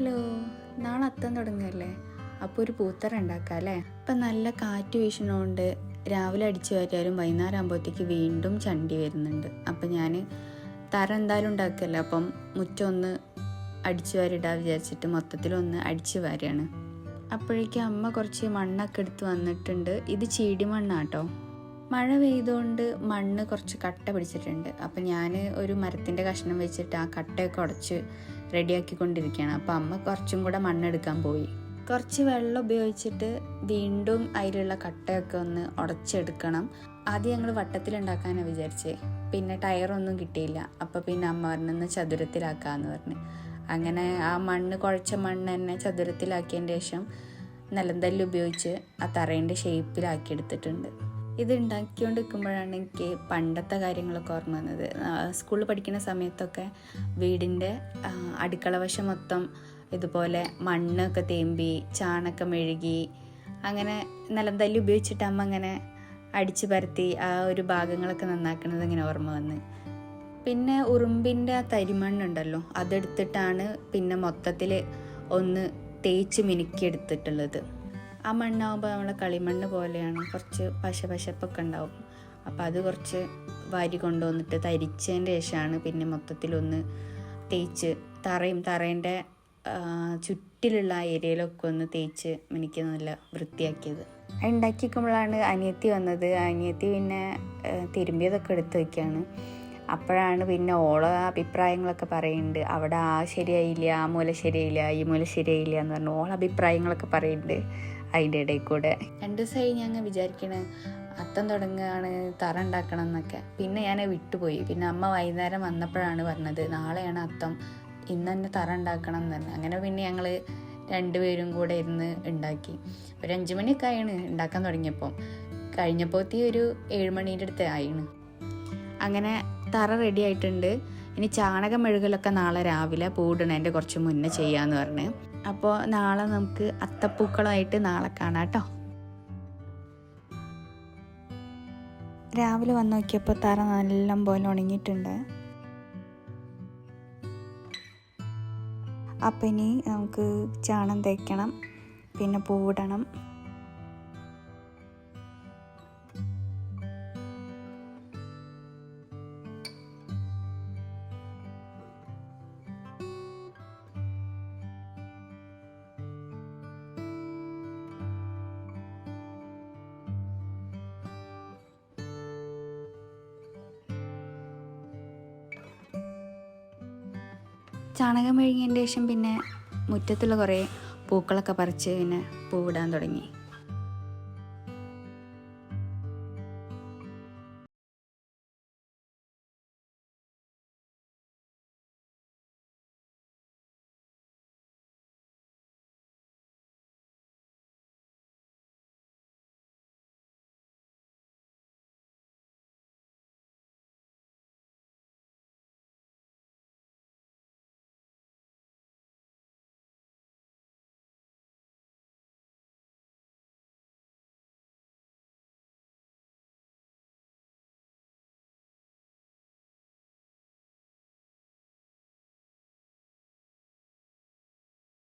Hello നാളെ അത്തം തുടങ്ങല്ലേ? അപ്പോൾ ഒരു പൂത്തറ ഉണ്ടാക്കാം അല്ലേ? ഇപ്പം നല്ല കാറ്റ് വീശണോണ്ട് രാവിലെ അടിച്ചു വാരിയാലും വൈകുന്നേരം ആകുമ്പോഴത്തേക്ക് വീണ്ടും ചണ്ടി വരുന്നുണ്ട്. അപ്പം ഞാൻ തറ എന്തായാലും ഉണ്ടാക്കല്ല? അപ്പം മുറ്റൊന്ന് അടിച്ചു വാരിടാ വിചാരിച്ചിട്ട് മൊത്തത്തിലൊന്ന് അടിച്ചു വാരിയാണ് അപ്പോഴേക്കും അമ്മ കുറച്ച് മണ്ണൊക്കെ എടുത്ത് വന്നിട്ടുണ്ട്. ഇത് ചീടി മണ്ണാട്ടോ മഴ പെയ്തുകൊണ്ട് മണ്ണ് കുറച്ച് കട്ട പിടിച്ചിട്ടുണ്ട്. അപ്പം ഞാൻ ഒരു മരത്തിന്റെ കഷ്ണം വെച്ചിട്ട് ആ കട്ടയൊക്കെ ഉടച്ച് റെഡിയാക്കിക്കൊണ്ടിരിക്കുകയാണ്. അപ്പം അമ്മ കുറച്ചും കൂടെ മണ്ണെടുക്കാൻ പോയി. കുറച്ച് വെള്ളം ഉപയോഗിച്ചിട്ട് വീണ്ടും അതിലുള്ള കട്ടയൊക്കെ ഒന്ന് ഉടച്ചെടുക്കണം. ആദ്യം ഞങ്ങൾ വട്ടത്തിലുണ്ടാക്കാനാണ് വിചാരിച്ചേ. പിന്നെ ടയറൊന്നും കിട്ടിയില്ല. അപ്പോൾ പിന്നെ അമ്മ പറഞ്ഞെന്ന് ചതുരത്തിലാക്കാമെന്ന് പറഞ്ഞ്. അങ്ങനെ ആ മണ്ണ് കുഴച്ച മണ്ണ് തന്നെ ചതുരത്തിലാക്കിയതിന് ശേഷം നിലന്തല്ല് ഉപയോഗിച്ച് ആ തറേന്റെ ഷേപ്പിലാക്കി എടുത്തിട്ടുണ്ട് ഇത് ഉണ്ടാക്കിക്കൊണ്ട് നിൽക്കുമ്പോഴാണ് എനിക്ക് പണ്ടത്തെ കാര്യങ്ങളൊക്കെ ഓർമ്മ വന്നത്. സ്കൂളിൽ പഠിക്കുന്ന സമയത്തൊക്കെ വീടിന്റെ അടുക്കള വശം മൊത്തം ഇതുപോലെ മണ്ണൊക്കെ തേമ്പി ചാണകം മെഴുകി അങ്ങനെ നിലന്തല്ലി ഉപയോഗിച്ചിട്ട് അമ്മ അങ്ങനെ അടിച്ചു പരത്തി ആ ഒരു ഭാഗങ്ങളൊക്കെ നന്നാക്കുന്നത് ഇങ്ങനെ ഓർമ്മ വന്ന്. പിന്നെ ഉറുമ്പിന്റെ ആ തരിമണ്ണുണ്ടല്ലോ അതെടുത്തിട്ടാണ് പിന്നെ മൊത്തത്തിൽ ഒന്ന് തേച്ച് മിനുക്കി എടുത്തിട്ടുള്ളത് ആ മണ്ണാകുമ്പോൾ നമ്മളെ കളിമണ്ണ് പോലെയാണ്. കുറച്ച് പശ പശപ്പൊക്കെ ഉണ്ടാവും. അപ്പോൾ അത് കുറച്ച് വാരി കൊണ്ടുവന്നിട്ട് തരിച്ചതിന്റെ ശേഷമാണ് പിന്നെ മൊത്തത്തിലൊന്ന് തേച്ച് തറയും തറേന്റെ ചുറ്റിലുള്ള ഏരിയയിലൊക്കെ ഒന്ന് തേച്ച് എനിക്ക് നല്ല വൃത്തിയാക്കിയത്. ഉണ്ടാക്കിക്കുമ്പോഴാണ് അനിയത്തി വന്നത്. അനിയത്തി പിന്നെ തിരുമ്പിയതൊക്കെ എടുത്ത് വയ്ക്കുകയാണ് അപ്പോഴാണ് പിന്നെ ഓള അഭിപ്രായങ്ങളൊക്കെ പറയുന്നുണ്ട് അവിടെ ആ ശരിയായില്ല ആ മൂല ശരിയായില്ല ഈ മൂല ശരിയായില്ല എന്ന് പറഞ്ഞു. ഓള അഭിപ്രായങ്ങളൊക്കെ പറയുന്നുണ്ട് അതിന്റെ ഇടയിൽ കൂടെ. രണ്ട് ദിവസമായി ഞാൻ വിചാരിക്കണേ അത്തം തുടങ്ങുകയാണ് തറ ഉണ്ടാക്കണം എന്നൊക്കെ. പിന്നെ ഞാൻ വിട്ടുപോയി. പിന്നെ അമ്മ വൈകുന്നേരം വന്നപ്പോഴാണ് പറഞ്ഞത് നാളെയാണ് അത്തം ഇന്ന് തന്നെ തറ ഉണ്ടാക്കണം എന്ന് പറഞ്ഞു അങ്ങനെ പിന്നെ ഞങ്ങൾ രണ്ടുപേരും കൂടെ ഇരുന്ന് ഉണ്ടാക്കി. ഒരു അഞ്ച് മണിയൊക്കെ ആയാണ് ഉണ്ടാക്കാൻ തുടങ്ങിയപ്പം. കഴിഞ്ഞപ്പോഴത്തേ ഒരു ഏഴുമണീന്റെ അടുത്ത് ആയിണ്. അങ്ങനെ തറ റെഡി ആയിട്ടുണ്ട്. ഇനി ചാണകം മെഴുകലൊക്കെ നാളെ രാവിലെ പൂടണേന്റെ കുറച്ച് മുന്നേ ചെയ്യാന്ന് പറഞ്ഞ്. അപ്പോൾ നാളെ നമുക്ക് അത്തപ്പൂക്കളമായിട്ട് നാളെ കാണാം കേട്ടോ. രാവിലെ വന്ന് നോക്കിയപ്പോൾ തറ നല്ല പോലെ ഉണങ്ങിയിട്ടുണ്ട്. അപ്പം ഇനി നമുക്ക് ചാണം തേക്കണം പിന്നെ പൂവിടണം. ചാണകം മെഴുകിയതിന്റെ ശേഷം പിന്നെ മുറ്റത്തുള്ള കുറേ പൂക്കളൊക്കെ പറിച്ച് പിന്നെ പൂവിടാൻ തുടങ്ങി.